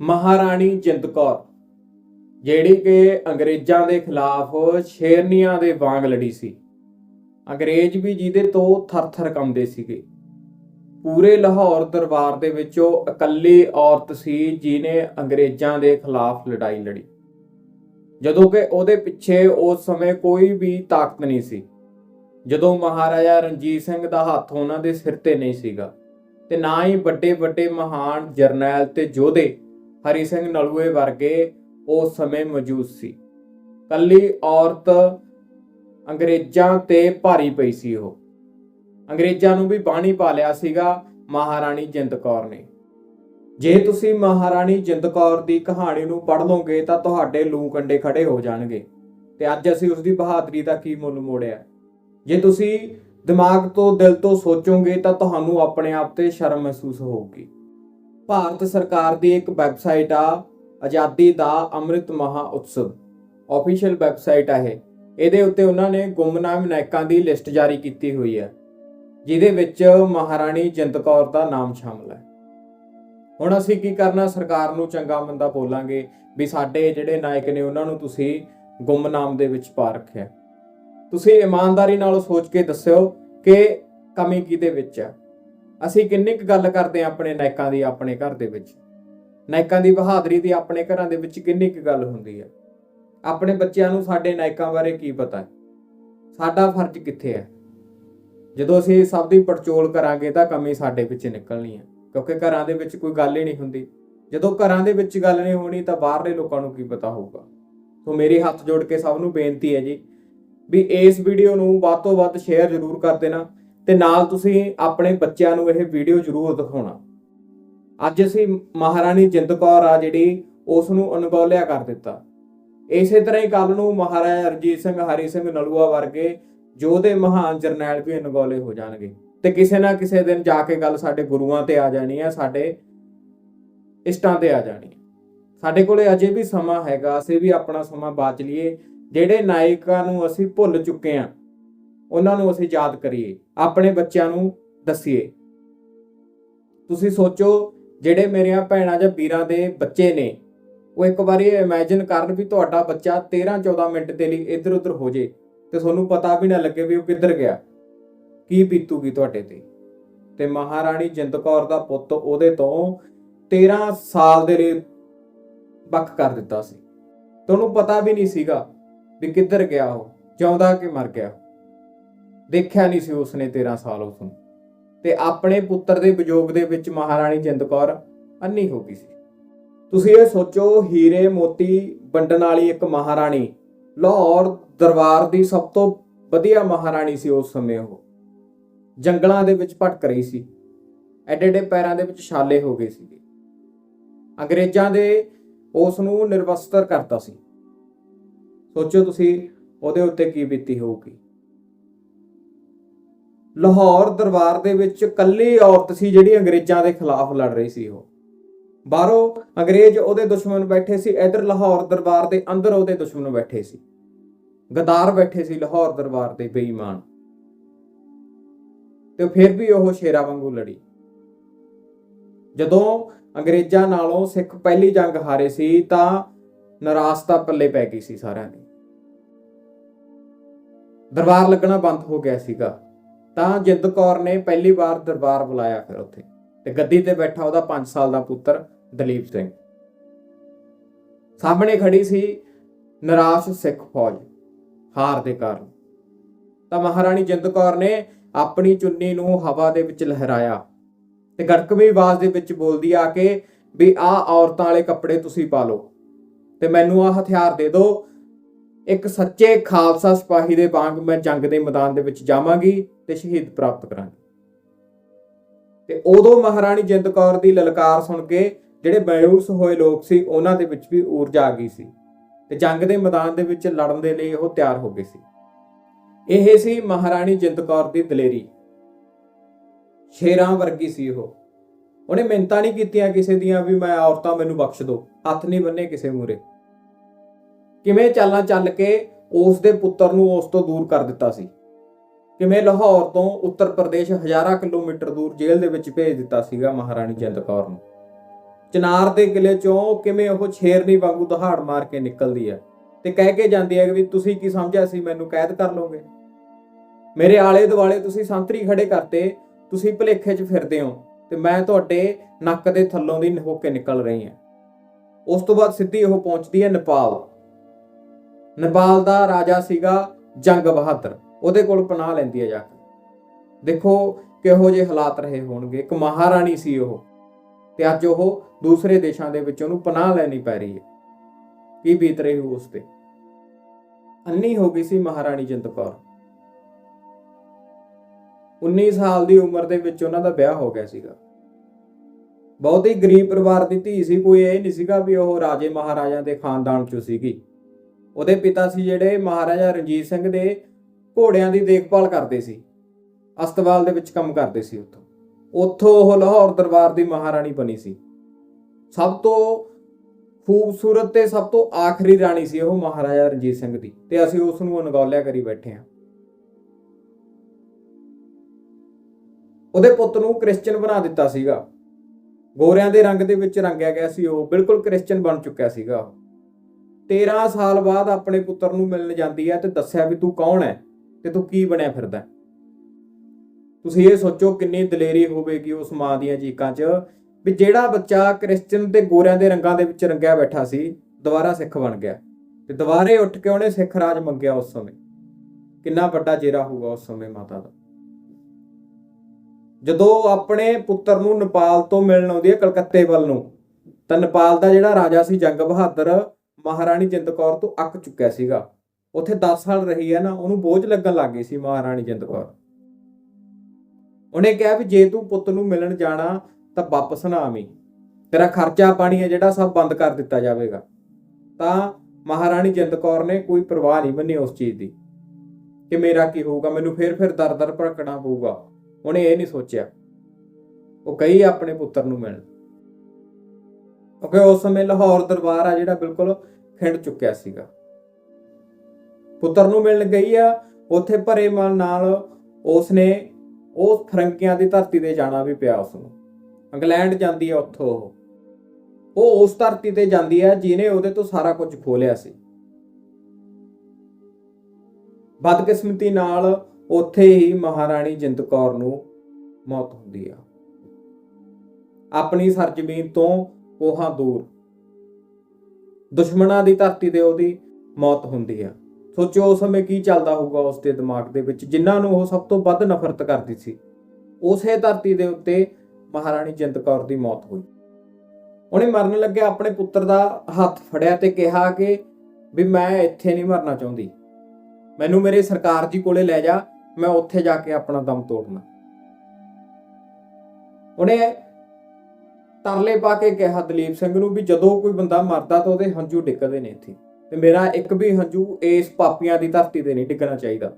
ਮਹਾਰਾਣੀ ਜਿੰਦ ਕੌਰ, ਜਿਹੜੀ ਕਿ ਅੰਗਰੇਜ਼ਾਂ ਦੇ ਖਿਲਾਫ ਸ਼ੇਰਨੀਆਂ ਦੇ ਵਾਂਗ ਲੜੀ ਸੀ। ਅੰਗਰੇਜ਼ ਵੀ ਜਿਹਦੇ ਤੋਂ ਥਰ-ਥਰ ਕੰਬਦੇ ਸੀਗੇ। ਪੂਰੇ ਲਾਹੌਰ ਦਰਬਾਰ ਦੇ ਵਿੱਚ ਉਹ ਇਕੱਲੀ ਔਰਤ ਸੀ ਜਿਨੇ ਅੰਗਰੇਜ਼ਾਂ ਦੇ ਖਿਲਾਫ ਲੜਾਈ ਲੜੀ। ਜਦੋਂ ਕਿ ਉਹਦੇ ਪਿੱਛੇ ਉਸ ਸਮੇਂ ਕੋਈ ਵੀ ਤਾਕਤ ਨਹੀਂ ਸੀ। ਜਦੋਂ ਮਹਾਰਾਜਾ ਰਣਜੀਤ ਸਿੰਘ ਦਾ ਹੱਥ ਉਹਨਾਂ ਦੇ ਸਿਰ ਤੇ ਨਹੀਂ ਸੀਗਾ, ਤੇ ਨਾ ਹੀ ਵੱਡੇ ਵੱਡੇ ਮਹਾਨ ਜਰਨੈਲ ਤੇ ਯੋਧੇ ਹਰੀ ਸਿੰਘ ਨਲੂਏ ਵਰਗੇ ਉਸ ਸਮੇਂ ਮੌਜੂਦ ਸੀ। ਕੱਲੀ ਔਰਤ ਅੰਗਰੇਜ਼ਾਂ ਤੇ ਭਾਰੀ ਪਈ ਸੀ ਉਹ। ਅੰਗਰੇਜ਼ਾਂ ਨੂੰ ਵੀ ਬਾਣੀ ਪਾ ਲਿਆ ਸੀਗਾ ਮਹਾਰਾਣੀ ਜਿੰਦ ਕੌਰ ਨੇ। ਜੇ ਤੁਸੀਂ ਮਹਾਰਾਣੀ ਜਿੰਦ ਕੌਰ ਦੀ ਕਹਾਣੀ ਨੂੰ ਪੜ੍ਹ ਲਓਗੇ ਤਾਂ ਤੁਹਾਡੇ ਲੂ ਕੰਡੇ ਖੜੇ ਹੋ ਜਾਣਗੇ। ਤੇ ਅੱਜ ਅਸੀਂ ਉਸ ਦੀ ਬਹਾਦਰੀ ਦਾ ਕੀ ਮੁੱਲ ਮੋੜਿਆ? ਜੇ ਤੁਸੀਂ ਦਿਮਾਗ ਤੋਂ, ਦਿਲ ਤੋਂ ਸੋਚੋਗੇ ਤਾਂ ਤੁਹਾਨੂੰ ਆਪਣੇ ਆਪ ਤੇ ਸ਼ਰਮ ਮਹਿਸੂਸ ਹੋਊਗੀ। ਭਾਰਤ ਸਰਕਾਰ ਦੀ ਇੱਕ ਵੈਬਸਾਈਟ ਆ, ਆਜ਼ਾਦੀ ਦਾ ਅੰਮ੍ਰਿਤ ਮਹਾ ਉਤਸਵ। ਆਫੀਸ਼ੀਅਲ ਵੈਬਸਾਈਟ ਆ ਇਹ। ਇਹਦੇ ਉੱਤੇ ਉਹਨਾਂ ਨੇ ਗੁੰਮਨਾਮ ਨਾਇਕਾਂ ਦੀ ਲਿਸਟ ਜਾਰੀ ਕੀਤੀ ਹੋਈ ਹੈ, ਜਿਹਦੇ ਵਿੱਚ ਮਹਾਰਾਣੀ ਜਿੰਦ ਕੌਰ ਦਾ ਨਾਮ ਸ਼ਾਮਲ ਹੈ। ਹੁਣ ਅਸੀਂ ਕੀ ਕਰਨਾ, ਸਰਕਾਰ ਨੂੰ ਚੰਗਾ ਮੰਦਾ ਬੋਲਾਂਗੇ ਵੀ ਸਾਡੇ ਜਿਹੜੇ ਨਾਇਕ ਨੇ, ਉਹਨਾਂ ਨੂੰ ਤੁਸੀਂ ਗੁੰਮਨਾਮ ਦੇ ਵਿੱਚ ਪਾ ਰੱਖਿਆ। ਤੁਸੀਂ ਇਮਾਨਦਾਰੀ ਨਾਲ ਸੋਚ ਕੇ ਦੱਸਿਓ ਕਿ ਕਮੀ ਕਿਹਦੇ ਵਿੱਚ ਹੈ। ਅਸੀਂ ਕਿੰਨੀ ਕੁ ਗੱਲ ਕਰਦੇ ਹਾਂ ਆਪਣੇ ਨਾਇਕਾਂ ਦੀ, ਆਪਣੇ ਘਰ ਦੇ ਵਿੱਚ। ਨਾਇਕਾਂ ਦੀ ਬਹਾਦਰੀ ਦੀ ਆਪਣੇ ਘਰਾਂ ਦੇ ਵਿੱਚ ਕਿੰਨੀ ਕੁ ਗੱਲ ਹੁੰਦੀ ਹੈ। ਆਪਣੇ ਬੱਚਿਆਂ ਨੂੰ ਸਾਡੇ ਨਾਇਕਾਂ ਬਾਰੇ ਕੀ ਪਤਾ ਹੈ? ਸਾਡਾ ਫਰਜ਼ ਕਿੱਥੇ ਹੈ? ਜਦੋਂ ਅਸੀਂ ਸਭ ਦੀ ਪੜਚੋਲ ਕਰਾਂਗੇ ਤਾਂ ਕਮੀ ਸਾਡੇ ਵਿੱਚ ਨਿਕਲਣੀ ਹੈ, ਕਿਉਂਕਿ ਘਰਾਂ ਦੇ ਵਿੱਚ ਕੋਈ ਗੱਲ ਹੀ ਨਹੀਂ ਹੁੰਦੀ। ਜਦੋਂ ਘਰਾਂ ਦੇ ਵਿੱਚ ਗੱਲ ਨਹੀਂ ਹੋਣੀ ਤਾਂ ਬਾਹਰਲੇ ਲੋਕਾਂ ਨੂੰ ਕੀ ਪਤਾ ਹੋਊਗਾ? ਸੋ ਮੇਰੀ ਹੱਥ ਜੋੜ ਕੇ ਸਭ ਨੂੰ ਬੇਨਤੀ ਹੈ ਜੀ, ਵੀ ਇਸ ਵੀਡੀਓ ਨੂੰ ਵੱਧ ਤੋਂ ਵੱਧ ਸ਼ੇਅਰ ਜ਼ਰੂਰ ਕਰ ਦੇਣਾ। ਤੇ ਨਾਲ ਤੁਸੀਂ ਆਪਣੇ ਬੱਚਿਆਂ ਨੂੰ ਇਹ ਵੀਡੀਓ ਜ਼ਰੂਰ ਦਿਖਾਉਣਾ। ਅੱਜ ਅਸੀਂ ਮਹਾਰਾਣੀ ਜਿੰਦ ਕੌਰ ਆ ਜਿਹੜੀ ਉਸ ਨੂੰ ਅਨਗੌਲਿਆ ਕਰ ਦਿੱਤਾ। ਇਸੇ ਤਰ੍ਹਾਂ ਹੀ ਕੱਲ ਨੂੰ ਮਹਾਰਾਜਾ ਰਣਜੀਤ ਸਿੰਘ, ਹਰੀ ਸਿੰਘ ਨਲੂਆ ਵਰਗੇ ਯੋਧੇ ਮਹਾਨ ਜਰਨੈਲ ਵੀ ਅਣਗੌਲੇ ਹੋ ਜਾਣਗੇ। ਤੇ ਕਿਸੇ ਨਾ ਕਿਸੇ ਦਿਨ ਜਾ ਕੇ ਗੱਲ ਸਾਡੇ ਗੁਰੂਆਂ ਤੇ ਆ ਜਾਣੀ ਹੈ ਸਾਡੇ ਇਸ਼ਟਾਂ ਤੇ ਆ ਜਾਣੀ ਸਾਡੇ ਕੋਲੇ ਅਜੇ ਵੀ ਸਮਾਂ ਹੈਗਾ, ਅਸੀਂ ਵੀ ਆਪਣਾ ਸਮਾਂ ਬਾਚ ਲਈਏ। ਜਿਹੜੇ ਨਾਇਕਾਂ ਨੂੰ ਅਸੀਂ ਭੁੱਲ ਚੁੱਕੇ ਹਾਂ ਉਹਨਾਂ ਨੂੰ ਅਸੀਂ ਯਾਦ ਕਰੀਏ, ਆਪਣੇ ਬੱਚਿਆਂ ਨੂੰ ਦੱਸੀਏ। ਤੁਸੀਂ ਸੋਚੋ, ਜਿਹੜੇ ਮੇਰੀਆਂ ਭੈਣਾਂ ਜਾਂ ਵੀਰਾਂ ਦੇ ਬੱਚੇ ਨੇ, ਉਹ ਇੱਕ ਵਾਰੀ ਇਮੇਜਿਨ ਕਰਨ ਵੀ ਤੁਹਾਡਾ ਬੱਚਾ 13-14 ਮਿੰਟ ਦੇ ਲਈ ਇੱਧਰ ਉੱਧਰ ਹੋ ਜੇ, ਤੇ ਤੁਹਾਨੂੰ ਪਤਾ ਵੀ ਨਾ ਲੱਗੇ ਵੀ ਉਹ ਕਿੱਧਰ ਗਿਆ, ਕੀ ਬੀਤੂਗੀ ਤੁਹਾਡੇ ਤੇ। ਤੇ ਮਹਾਰਾਣੀ ਜਿੰਦ ਕੌਰ ਦਾ ਪੁੱਤ ਉਹਦੇ ਤੋਂ 13 ਸਾਲ ਦੇ ਲਈ ਵੱਖ ਕਰ ਦਿੱਤਾ ਸੀ। ਤੁਹਾਨੂੰ ਪਤਾ ਵੀ ਨਹੀਂ ਸੀਗਾ ਵੀ ਕਿੱਧਰ ਗਿਆ ਉਹ, ਜਿਉਂਦਾ ਕਿ ਮਰ ਗਿਆ ਦੇਖਿਆ ਨਹੀਂ ਸੀ ਉਸਨੇ 13 ਸਾਲ ਉਸ ਨੂੰ। ਤੇ ਆਪਣੇ ਪੁੱਤਰ ਦੇ ਵਿਜੋਗ ਦੇ ਵਿੱਚ ਮਹਾਰਾਣੀ ਜਿੰਦ ਕੌਰ ਅੰਨੀ ਹੋ ਗਈ ਸੀ। ਤੁਸੀਂ ਇਹ ਸੋਚੋ, ਹੀਰੇ ਮੋਤੀ ਵੰਡਣ ਵਾਲੀ ਇੱਕ ਮਹਾਰਾਣੀ ਲਾਹੌਰ ਦਰਬਾਰ ਦੀ ਸਭ ਤੋਂ ਵਧੀਆ ਮਹਾਰਾਣੀ ਸੀ ਉਸ ਸਮੇਂ ਉਹ। ਜੰਗਲਾਂ ਦੇ ਵਿੱਚ ਭਟਕ ਰਹੀ ਸੀ। ਐਡੇ ਐਡੇ ਪੈਰਾਂ ਦੇ ਵਿੱਚ ਛਾਲੇ ਹੋ ਗਏ ਸੀਗੇ। ਅੰਗਰੇਜ਼ਾਂ ਦੇ ਉਸ ਨੂੰ ਨਿਰਵਸਤਰ ਕਰਤਾ ਸੀ। ਸੋਚੋ ਤੁਸੀਂ ਉਹਦੇ ਉੱਤੇ ਕੀ ਬੀਤੀ ਹੋਊਗੀ। ਲਾਹੌਰ ਦਰਬਾਰ ਦੇ ਵਿੱਚ ਇਕੱਲੀ ਔਰਤ ਸੀ ਜਿਹੜੀ ਅੰਗਰੇਜ਼ਾਂ ਦੇ ਖਿਲਾਫ ਲੜ ਰਹੀ ਸੀ ਉਹ। ਬਾਹਰੋਂ ਅੰਗਰੇਜ਼ ਉਹਦੇ ਦੁਸ਼ਮਣ ਬੈਠੇ ਸੀ, ਇਧਰ ਲਾਹੌਰ ਦਰਬਾਰ ਦੇ ਅੰਦਰ ਉਹਦੇ ਦੁਸ਼ਮਣ ਬੈਠੇ ਸੀ। ਗਦਾਰ ਬੈਠੇ ਸੀ ਲਾਹੌਰ ਦਰਬਾਰ ਦੇ ਬੇਈਮਾਨ। ਤੇ ਫਿਰ ਵੀ ਉਹ ਸ਼ੇਰਾ ਵਾਂਗੂ ਲੜੀ। ਜਦੋਂ ਅੰਗਰੇਜ਼ਾਂ ਨਾਲੋਂ ਸਿੱਖ ਪਹਿਲੀ ਜੰਗ ਹਾਰੇ ਸੀ, ਤਾਂ ਨਰਾਸਤਾ ਪੱਲੇ ਪੈ ਗਈ ਸੀ ਸਾਰਿਆਂ ਦੀ। ਦਰਬਾਰ ਲੱਗਣਾ ਬੰਦ ਹੋ ਗਿਆ ਸੀਗਾ। ਤਾਂ ਜਿੰਦ ਕੌਰ ਨੇ ਪਹਿਲੀ ਵਾਰ ਦਰਬਾਰ ਬੁਲਾਇਆ ਫਿਰ ਉੱਥੇ ਤੇ ਗੱਦੀ ਤੇ ਬੈਠਾ ਉਹਦਾ 5 ਸਾਲ ਦਾ ਪੁੱਤਰ ਦਲੀਪ ਸਿੰਘ। ਸਾਹਮਣੇ ਖੜੀ ਸੀ ਨਿਰਾਸ਼ ਸਿੱਖ ਫੌਜ, ਹਾਰ ਦੇ ਕਾਰਨ। ਤਾਂ ਮਹਾਰਾਣੀ ਜਿੰਦ ਕੌਰ ਨੇ ਆਪਣੀ ਚੁੰਨੀ ਨੂੰ ਹਵਾ ਦੇ ਵਿੱਚ ਲਹਿਰਾਇਆ ਤੇ ਗੜਕਵੀਂ ਆਵਾਜ਼ ਦੇ ਵਿੱਚ ਬੋਲਦੀ ਆ ਕੇ ਵੀ ਆਹ ਔਰਤਾਂ ਵਾਲੇ ਕੱਪੜੇ ਤੁਸੀਂ ਪਾ ਲਓ ਤੇ ਮੈਨੂੰ ਆਹ ਹਥਿਆਰ ਦੇ ਦਿਓ ਇੱਕ ਸੱਚੇ ਖਾਲਸਾ ਸਿਪਾਹੀ ਦੇ ਵਾਂਗ ਮੈਂ ਜੰਗ ਦੇ ਮੈਦਾਨ ਦੇ ਵਿੱਚ ਜਾਵਾਂਗੀ ਤੇ ਸ਼ਹੀਦ ਪ੍ਰਾਪਤ ਕਰਾਂਗੀ। ਤੇ ਉਦੋਂ ਮਹਾਰਾਣੀ ਜਿੰਦ ਕੌਰ ਦੀ ਲਲਕਾਰ ਸੁਣ ਕੇ ਜਿਹੜੇ ਮਾਯੂਸ ਹੋਏ ਲੋਕ ਸੀ, ਉਹਨਾਂ ਦੇ ਵਿੱਚ ਵੀ ਊਰਜਾ ਆ ਗਈ ਸੀ ਤੇ ਜੰਗ ਦੇ ਮੈਦਾਨ ਦੇ ਵਿੱਚ ਲੜਨ ਦੇ ਲਈ ਉਹ ਤਿਆਰ ਹੋ ਗਏ ਸੀ। ਇਹ ਸੀ ਮਹਾਰਾਣੀ ਜਿੰਦ ਕੌਰ ਦੀ ਦਲੇਰੀ। ਸ਼ੇਰਾਂ ਵਰਗੀ ਸੀ ਉਹ। ਉਹਨੇ ਮਿੰਤਾ ਨਹੀਂ ਕੀਤੀਆਂ ਕਿਸੇ ਦੀਆਂ ਵੀ, ਮੈਂ ਔਰਤਾਂ, ਮੈਨੂੰ ਬਖਸ਼ ਦਿਓ। ਹੱਥ ਨਹੀਂ ਬੰਨੇ ਕਿਸੇ ਮੂਰੇ ਕਿਵੇਂ ਚਾਲਾਂ ਚੱਲ ਕੇ ਉਸ ਦੇ ਪੁੱਤਰ ਨੂੰ ਉਸ ਤੋਂ ਦੂਰ ਕਰ ਦਿੱਤਾ ਸੀ? ਕਿਵੇਂ ਲਾਹੌਰ ਤੋਂ ਉੱਤਰ ਪ੍ਰਦੇਸ਼ ਹਜ਼ਾਰਾਂ ਕਿਲੋਮੀਟਰ ਦੂਰ ਜੇਲ੍ਹ ਦੇ ਵਿੱਚ ਭੇਜ ਦਿੱਤਾ ਸੀਗਾ ਮਹਾਰਾਣੀ ਜਿੰਦ ਕੌਰ ਨੂੰ? ਚਨਾਰ ਦੇ ਕਿਲੇ ਚੋਂ ਕਿਵੇਂ ਉਹ ਛੇਰਨੀ ਵਾਂਗੂ ਦਹਾੜ ਮਾਰ ਕੇ ਨਿਕਲਦੀ ਹੈ? ਤੇ ਕਹਿ ਕੇ ਜਾਂਦੀ ਹੈ ਕਿ ਵੀ ਤੁਸੀਂ ਕੀ ਸਮਝਿਆ ਸੀ? ਮੈਨੂੰ ਕੈਦ ਕਰ ਲਓਗੇ। ਮੇਰੇ ਆਲੇ ਦੁਆਲੇ ਤੁਸੀਂ ਸੰਤਰੀ ਖੜੇ ਕਰਤੇ, ਤੁਸੀਂ ਭਲੇਖੇ 'ਚ ਫਿਰਦੇ ਹੋ ਤੇ ਮੈਂ ਤੁਹਾਡੇ ਨੱਕ ਦੇ ਥੱਲੋਂ ਦੀ ਹੋ ਕੇ ਨਿਕਲ ਰਹੀ ਹਾਂ। ਉਸ ਤੋਂ ਬਾਅਦ ਸਿੱਧੀ ਉਹ ਪਹੁੰਚਦੀ ਹੈ ਨੇਪਾਲ। ਨੇਪਾਲ ਦਾ ਰਾਜਾ ਸੀਗਾ ਜੰਗ ਬਹਾਦਰ। ਉਹਦੇ ਕੋਲ ਪਨਾਹ ਲੈਂਦੀ ਹੈ ਜਾ ਕੇ। ਦੇਖੋ ਕਿਹੋ ਜਿਹੇ ਹਾਲਾਤ ਰਹੇ ਹੋਣਗੇ। ਇੱਕ ਮਹਾਰਾਣੀ ਸੀ ਉਹ। ਤੇ ਅੱਜ ਉਹ ਦੂਸਰੇ ਦੇਸ਼ਾਂ ਦੇ ਵਿੱਚ ਉਹਨੂੰ ਪਨਾਹ ਲੈਣੀ ਪੈ ਰਹੀ ਹੈ। ਕੀ ਬੀਤ ਰਹੀ ਹੋ ਉਸ ਤੇ? ਅੰਨੀ ਹੋ ਗਈ ਸੀ ਮਹਾਰਾਣੀ ਜਿੰਦ ਕੌਰ। 19 ਸਾਲ ਦੀ ਉਮਰ ਦੇ ਵਿੱਚ ਉਹਨਾਂ ਦਾ ਵਿਆਹ ਹੋ ਗਿਆ ਸੀਗਾ। ਬਹੁਤ ਹੀ ਗਰੀਬ ਪਰਿਵਾਰ ਦੀ ਧੀ ਸੀ। ਕੋਈ ਇਹ ਨਹੀਂ ਸੀਗਾ ਵੀ ਉਹ ਰਾਜੇ ਮਹਾਰਾਜਾ ਦੇ ਖਾਨਦਾਨ ਚੋਂ ਸੀਗੀ। ਉਹਦੇ ਪਿਤਾ ਸੀ ਜਿਹੜੇ ਮਹਾਰਾਜਾ ਰਣਜੀਤ ਸਿੰਘ ਦੇ ਘੋੜਿਆਂ ਦੀ ਦੇਖਭਾਲ ਕਰਦੇ ਸੀ। ਅਸਤਵਾਲ ਦੇ ਵਿੱਚ ਕੰਮ ਕਰਦੇ ਸੀ ਉੱਥੋਂ। ਉੱਥੋਂ ਉਹ ਲਾਹੌਰ ਦਰਬਾਰ ਦੀ ਮਹਾਰਾਣੀ ਬਣੀ ਸੀ। ਸਭ ਤੋਂ ਖੂਬਸੂਰਤ ਤੇ ਸਭ ਤੋਂ ਆਖਰੀ ਰਾਣੀ ਸੀ ਉਹ ਮਹਾਰਾਜਾ ਰਣਜੀਤ ਸਿੰਘ ਦੀ ਤੇ ਅਸੀਂ ਉਸ ਨੂੰ ਅਨਗੌਲਿਆ ਕਰੀ ਬੈਠੇ ਹਾਂ। ਉਹਦੇ ਪੁੱਤ ਨੂੰ ਕ੍ਰਿਸਚੀਅਨ ਬਣਾ ਦਿੱਤਾ ਸੀਗਾ। ਗੋਰਿਆਂ ਦੇ ਰੰਗ ਦੇ ਵਿੱਚ ਰੰਗਿਆ ਗਿਆ ਸੀ ਉਹ। ਬਿਲਕੁਲ ਕ੍ਰਿਸਚੀਅਨ ਬਣ ਚੁੱਕਿਆ ਸੀਗਾ ਉਹ। 13 ਸਾਲ ਬਾਅਦ ਆਪਣੇ ਪੁੱਤਰ ਨੂੰ ਮਿਲਣ ਜਾਂਦੀ ਹੈ ਤੇ ਦੱਸਿਆ ਵੀ ਤੂੰ ਕੌਣ ਹੈ ਤੇ ਤੂੰ ਕੀ ਬਣਿਆ ਫਿਰਦਾ ਤੁਸੀਂ ਇਹ ਸੋਚੋ ਕਿੰਨੀ ਦਲੇਰੀ ਹੋਵੇਗੀ ਉਸ ਮਾਂ ਦੀਆਂ ਚੀਕਾਂ 'ਚ ਵੀ ਜਿਹੜਾ ਬੱਚਾ ਕ੍ਰਿਸਚੀਅਨ ਤੇ ਗੋਰਿਆਂ ਦੇ ਰੰਗਾਂ ਦੇ ਵਿੱਚ ਰੰਗਿਆ ਬੈਠਾ ਸੀ, ਦੁਬਾਰਾ ਸਿੱਖ ਬਣ ਗਿਆ ਤੇ ਦੁਬਾਰੇ ਉੱਠ ਕੇ ਉਹਨੇ ਸਿੱਖ ਰਾਜ ਮੰਗਿਆ ਉਸ ਸਮੇਂ। ਕਿੰਨਾ ਵੱਡਾ ਚਿਹਰਾ ਹੋਊਗਾ ਉਸ ਸਮੇਂ ਮਾਤਾ ਦਾ। ਜਦੋਂ ਆਪਣੇ ਪੁੱਤਰ ਨੂੰ ਨੇਪਾਲ ਤੋਂ ਮਿਲਣ ਆਉਂਦੀ ਹੈ ਕਲਕੱਤੇ ਵੱਲ ਨੂੰ, ਤਾਂ ਨੇਪਾਲ ਦਾ ਜਿਹੜਾ ਰਾਜਾ ਸੀ ਜੰਗ ਬਹਾਦਰ ਮਹਾਰਾਣੀ ਜਿੰਦ ਕੌਰ ਤੋਂ ਅੱਕ ਚੁੱਕਿਆ ਸੀਗਾ। ਉੱਥੇ 10 ਸਾਲ ਰਹੀ ਹੈ ਨਾ, ਉਹਨੂੰ ਬੋਝ ਲੱਗਣ ਲੱਗ ਗਈ ਸੀ ਮਹਾਰਾਣੀ ਜਿੰਦ ਕੌਰ। ਉਹਨੇ ਕਿਹਾ ਵੀ ਜੇ ਤੂੰ ਪੁੱਤ ਨੂੰ ਮਿਲਣ ਜਾਣਾ ਤਾਂ ਵਾਪਸ ਨਾ ਆਵੀਂ। ਤੇਰਾ ਖਰਚਾ ਪਾਣੀ ਹੈ ਜਿਹੜਾ ਸਭ ਬੰਦ ਕਰ ਦਿੱਤਾ ਜਾਵੇਗਾ। ਤਾਂ ਮਹਾਰਾਣੀ ਜਿੰਦ ਕੌਰ ਨੇ ਕੋਈ ਪਰਵਾਹ ਨਹੀਂ ਮੰਨੀ ਉਸ ਚੀਜ਼ ਦੀ ਕਿ ਮੇਰਾ ਕੀ ਹੋਊਗਾ, ਮੈਨੂੰ ਫੇਰ ਫੇਰ ਦਰ-ਦਰ ਭੜਕਣਾ ਪਊਗਾ। ਉਹਨੇ ਇਹ ਨਹੀਂ ਸੋਚਿਆ। ਉਹ ਕਹੀ ਆਪਣੇ ਪੁੱਤਰ ਨੂੰ ਮਿਲਣ। ਕਿਉਂਕਿ ਉਸ ਸਮੇਂ ਲਾਹੌਰ ਦਰਬਾਰ ਆ ਜਿਹੜਾ ਬਿਲਕੁਲ ਖਿੰਡ ਚੁੱਕਿਆ ਸੀਗਾ। ਪੁੱਤਰ ਨੂੰ ਮਿਲਣ ਗਈ ਆ, ਉੱਥੇ ਭਰੇ ਮਨ ਨਾਲ ਉਸਨੇ ਉਹ ਫਰੰਕੀਆਂ ਦੀ ਧਰਤੀ ਤੇ ਜਾਣਾ ਵੀ ਪਿਆ ਉਸ ਨੂੰ ਇੰਗਲੈਂਡ ਜਾਂਦੀ ਆ ਉੱਥੋਂ ਉਹ। ਉਹ ਉਸ ਧਰਤੀ ਤੇ ਜਾਂਦੀ ਆ ਜਿਹਨੇ ਉਹਦੇ ਤੋਂ ਸਾਰਾ ਕੁਝ ਖੋਲਿਆ ਸੀ। ਬਦਕਿਸਮਤੀ ਨਾਲ ਉੱਥੇ ਹੀ ਮਹਾਰਾਣੀ ਜਿੰਦ ਕੌਰ ਨੂੰ ਮੌਤ ਹੁੰਦੀ ਆ। ਆਪਣੀ ਸਰਜ਼ਮੀਨ ਤੋਂ ਕੋਹਾਂ ਦੂਰ। ਦੁਸ਼ਮਣਾਂ ਦੀ ਧਰਤੀ ਤੇ ਉਹਦੀ ਮੌਤ ਹੁੰਦੀ ਆ। ਸੋਚੋ ਉਸ ਸਮੇਂ ਕੀ ਚੱਲਦਾ ਹੋਊਗਾ ਉਸ ਦੇ ਦਿਮਾਗ ਦੇ ਵਿੱਚ, ਜਿਨ੍ਹਾਂ ਨੂੰ ਉਹ ਸਭ ਤੋਂ ਵੱਧ ਨਫ਼ਰਤ ਕਰਦੀ ਸੀ। ਉਸੇ ਧਰਤੀ ਦੇ ਉੱਤੇ ਮਹਾਰਾਣੀ ਜਿੰਦ ਕੌਰ ਦੀ ਮੌਤ ਹੋਈ। ਉਹਨੇ ਮਰਨ ਲੱਗਿਆ, ਆਪਣੇ ਪੁੱਤਰ ਦਾ ਹੱਥ ਫੜਿਆ ਤੇ ਕਿਹਾ ਕਿ ਵੀ ਮੈਂ ਇੱਥੇ ਨਹੀਂ ਮਰਨਾ ਚਾਹੁੰਦੀ। ਮੈਨੂੰ ਮੇਰੇ ਸਰਕਾਰ ਜੀ ਕੋਲੇ ਲੈ ਜਾ, ਮੈਂ ਉੱਥੇ ਜਾ ਕੇ ਆਪਣਾ ਦਮ ਤੋੜਨਾ। ਉਹਨੇ ਤਰਲੇ ਪਾ ਕੇ ਕਿਹਾ ਦਲੀਪ ਸਿੰਘ ਨੂੰ ਵੀ ਜਦੋਂ ਕੋਈ ਬੰਦਾ ਮਰਦਾ ਤਾਂ ਉਹਦੇ ਹੰਝੂ ਡਿੱਗਦੇ ਨੇ ਇੱਥੇ। ਤੇ ਮੇਰਾ ਇੱਕ ਵੀ ਹੰਝੂ ਇਸ ਪਾਪੀਆਂ ਦੀ ਧਰਤੀ ਤੇ ਨਹੀਂ ਡਿੱਗਣਾ ਚਾਹੀਦਾ।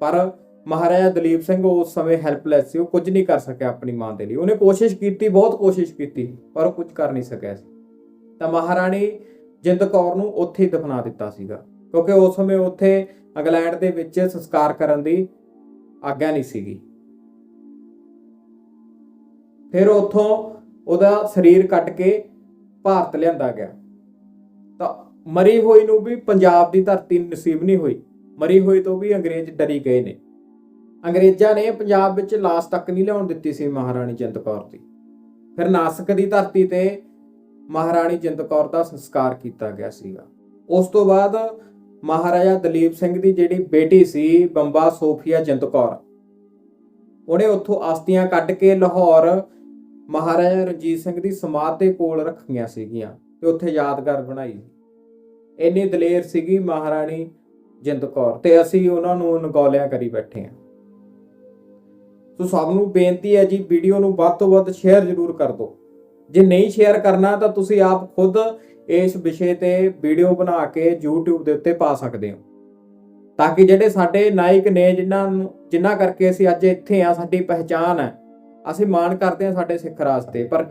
ਪਰ ਮਹਾਰਾਜਾ ਦਲੀਪ ਸਿੰਘ ਉਸ ਸਮੇਂ ਹੈਲਪਲੈਸ ਸੀ, ਉਹ ਕੁਝ ਨਹੀਂ ਕਰ ਸਕਿਆ ਆਪਣੀ ਮਾਂ ਦੇ ਲਈ। ਉਹਨੇ ਕੋਸ਼ਿਸ਼ ਕੀਤੀ, ਬਹੁਤ ਕੋਸ਼ਿਸ਼ ਕੀਤੀ, ਪਰ ਉਹ ਕੁਝ ਕਰ ਨਹੀਂ ਸਕਿਆ ਸੀ। ਤਾਂ ਮਹਾਰਾਣੀ ਜਿੰਦ ਕੌਰ ਨੂੰ ਉੱਥੇ ਹੀ ਦਫਨਾ ਦਿੱਤਾ ਸੀਗਾ, ਕਿਉਂਕਿ ਉਸ ਸਮੇਂ ਉੱਥੇ ਇੰਗਲੈਂਡ ਦੇ ਵਿੱਚ ਸੰਸਕਾਰ ਕਰਨ ਦੀ ਆਗਿਆ ਨਹੀਂ ਸੀਗੀ। ਫਿਰ ਉੱਥੋਂ ਉਹਦਾ ਸਰੀਰ ਕੱਟ ਕੇ ਭਾਰਤ ਲਿਆਂਦਾ ਗਿਆ। ਤਾਂ ਮਰੀ ਹੋਈ ਨੂੰ ਵੀ ਪੰਜਾਬ ਦੀ ਧਰਤੀ ਨਸੀਬ ਨਹੀਂ ਹੋਈ। ਮਰੀ ਹੋਈ ਤੋਂ ਵੀ ਅੰਗਰੇਜ਼ ਡਰੀ ਗਏ ਨੇ। ਅੰਗਰੇਜ਼ਾਂ ਨੇ ਪੰਜਾਬ ਵਿੱਚ ਲਾਸ਼ ਤੱਕ ਨਹੀਂ ਲਿਆਉਣ ਦਿੱਤੀ ਸੀ ਮਹਾਰਾਣੀ ਜਿੰਦ ਕੌਰ ਦੀ। ਫਿਰ ਨਾਸਕ ਦੀ ਧਰਤੀ ਤੇ ਮਹਾਰਾਣੀ ਜਿੰਦ ਕੌਰ ਦਾ ਸੰਸਕਾਰ ਕੀਤਾ ਗਿਆ ਸੀਗਾ। ਉਸ ਤੋਂ ਬਾਅਦ ਮਹਾਰਾਜਾ ਦਲੀਪ ਸਿੰਘ ਦੀ ਜਿਹੜੀ ਬੇਟੀ ਸੀ, ਬੰਬਾ ਸੋਫੀਆ ਜਿੰਦ ਕੌਰ, ਉਹਨੇ ਉੱਥੋਂ ਆਸਤੀਆਂ ਕੱਢ ਕੇ ਲਾਹੌਰ ਮਹਾਰਾਜਾ ਰਣਜੀਤ ਸਿੰਘ ਦੀ ਸਮਾਧ ਦੇ ਕੋਲ ਰੱਖੀਆਂ ਸੀਗੀਆਂ ਤੇ ਉੱਥੇ ਯਾਦਗਾਰ ਬਣਾਈ। ਇੰਨੀ ਦਲੇਰ ਸੀਗੀ ਮਹਾਰਾਣੀ ਜਿੰਦ ਕੌਰ ਤੇ ਅਸੀਂ ਉਹਨਾਂ ਨੂੰ ਨਗੌਲਿਆਂ ਕਰੀ ਬੈਠੇ ਹਾਂ। ਸੋ ਸਭ ਨੂੰ ਬੇਨਤੀ ਹੈ ਜੀ, ਵੀਡੀਓ ਨੂੰ ਵੱਧ ਤੋਂ ਵੱਧ ਸ਼ੇਅਰ ਜ਼ਰੂਰ ਕਰ ਦਿਓ। ਜੇ ਨਹੀਂ ਸ਼ੇਅਰ ਕਰਨਾ ਤਾਂ ਤੁਸੀਂ ਆਪ ਖੁਦ ਇਸ ਵਿਸ਼ੇ ਤੇ ਵੀਡੀਓ ਬਣਾ ਕੇ YouTube ਦੇ ਉੱਤੇ ਪਾ ਸਕਦੇ ਹੋ। ਤਾਂ ਕਿ ਜਿਹੜੇ ਸਾਡੇ ਨਾਇਕ ਨੇ, ਜਿਨ੍ਹਾਂ ਨੂੰ ਜਿਨ੍ਹਾਂ ਕਰਕੇ ਅਸੀਂ ਅੱਜ ਇੱਥੇ ਆ ਸਾਡੀ ਪਹਿਚਾਨ ਹੈ ਅਸੀਂ ਮਾਣ ਕਰਦੇ ਹਾਂ ਸਾਡੇ ਸਿੱਖ ਰਾਜ ਤੇ, ਪਰ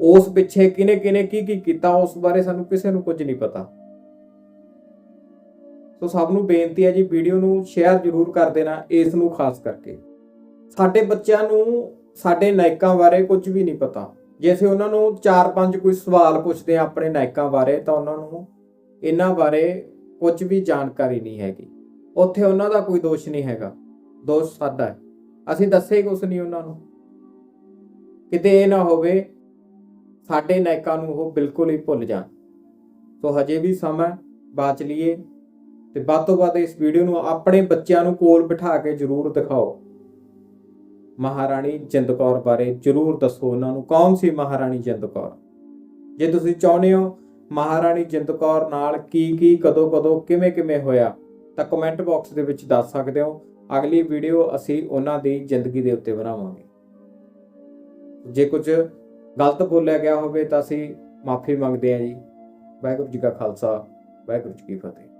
ਉਸ ਪਿੱਛੇ ਕਿਨੇ ਕਿਨੇ ਕੀ ਕੀ ਕੀਤਾ, ਉਸ ਬਾਰੇ ਸਾਨੂੰ ਕਿਸੇ ਨੂੰ ਕੁਝ ਨਹੀਂ ਪਤਾ। ਸੋ ਸਭ ਨੂੰ ਬੇਨਤੀ ਹੈ ਜੀ, ਵੀਡੀਓ ਨੂੰ ਸ਼ੇਅਰ ਜ਼ਰੂਰ ਕਰ ਦੇਣਾ, ਇਸ ਨੂੰ ਖਾਸ ਕਰਕੇ। ਸਾਡੇ ਬੱਚਿਆਂ ਨੂੰ, ਸਾਡੇ ਨਾਇਕਾਂ ਬਾਰੇ ਕੁਝ ਵੀ ਨਹੀਂ ਪਤਾ। ਜੇ ਅਸੀਂ ਉਹਨਾਂ ਨੂੰ ਚਾਰ, ਪੰਜ ਕੋਈ ਸਵਾਲ ਪੁੱਛਦੇ ਆ ਆਪਣੇ ਨਾਇਕਾਂ ਬਾਰੇ, ਤਾਂ ਉਹਨਾਂ ਨੂੰ ਇਹਨਾਂ ਬਾਰੇ ਕੁਝ ਵੀ ਜਾਣਕਾਰੀ ਨਹੀਂ ਹੈਗੀ। ਉੱਥੇ ਉਹਨਾਂ ਦਾ ਕੋਈ ਦੋਸ਼ ਨਹੀਂ ਹੈਗਾ। ਦੋਸ਼ ਸਾਡਾ ਹੈ। ਅਸੀਂ ਦੱਸੇ ਕੁਝ ਨਹੀਂ ਉਹਨਾਂ ਨੂੰ। ਕਿਤੇ ਇਹ ਨਾ ਹੋਵੇ, ਸਾਡੇ ਨਾਇਕਾਂ ਨੂੰ ਉਹ ਬਿਲਕੁਲ ਹੀ ਭੁੱਲ ਜਾਣ। ਸੋ ਹਜੇ ਵੀ ਸਮਾਂ ਬਾਚ ਲਈਏ ਤੇ ਵੱਧ ਤੋਂ ਵੱਧ ਇਸ ਵੀਡੀਓ ਨੂੰ ਆਪਣੇ ਬੱਚਿਆਂ ਨੂੰ ਕੋਲ ਬਿਠਾ ਕੇ ਜ਼ਰੂਰ ਦਿਖਾਓ। ਮਹਾਰਾਣੀ ਜਿੰਦ ਕੌਰ ਬਾਰੇ ਜ਼ਰੂਰ ਦੱਸੋ ਉਹਨਾਂ ਨੂੰ, ਕੌਣ ਸੀ ਮਹਾਰਾਣੀ ਜਿੰਦ ਕੌਰ? ਜੇ ਤੁਸੀਂ ਚਾਹੁੰਦੇ ਹੋ ਮਹਾਰਾਣੀ ਜਿੰਦ ਕੌਰ ਨਾਲ ਕੀ ਕੀ, ਕਦੋਂ ਕਦੋਂ, ਕਿਵੇਂ ਕਿਵੇਂ ਹੋਇਆ, ਤਾਂ ਕਮੈਂਟ ਬਾਕਸ ਦੇ ਵਿੱਚ ਦੱਸ ਸਕਦੇ ਹੋ। ਅਗਲੀ ਵੀਡੀਓ ਅਸੀਂ ਉਹਨਾਂ ਦੀ ਜ਼ਿੰਦਗੀ ਦੇ ਉੱਤੇ ਬਣਾਵਾਂਗੇ। ਜੇ ਕੁਝ ਗਲਤ ਬੋਲਿਆ ਗਿਆ ਹੋਵੇ ਤਾਂ ਅਸੀਂ ਮਾਫੀ ਮੰਗਦੇ ਹਾਂ ਜੀ। ਵਾਹਿਗੁਰੂ ਜੀ ਕਾ ਖਾਲਸਾ, ਵਾਹਿਗੁਰੂ ਜੀ ਕੀ ਫਤਿਹ।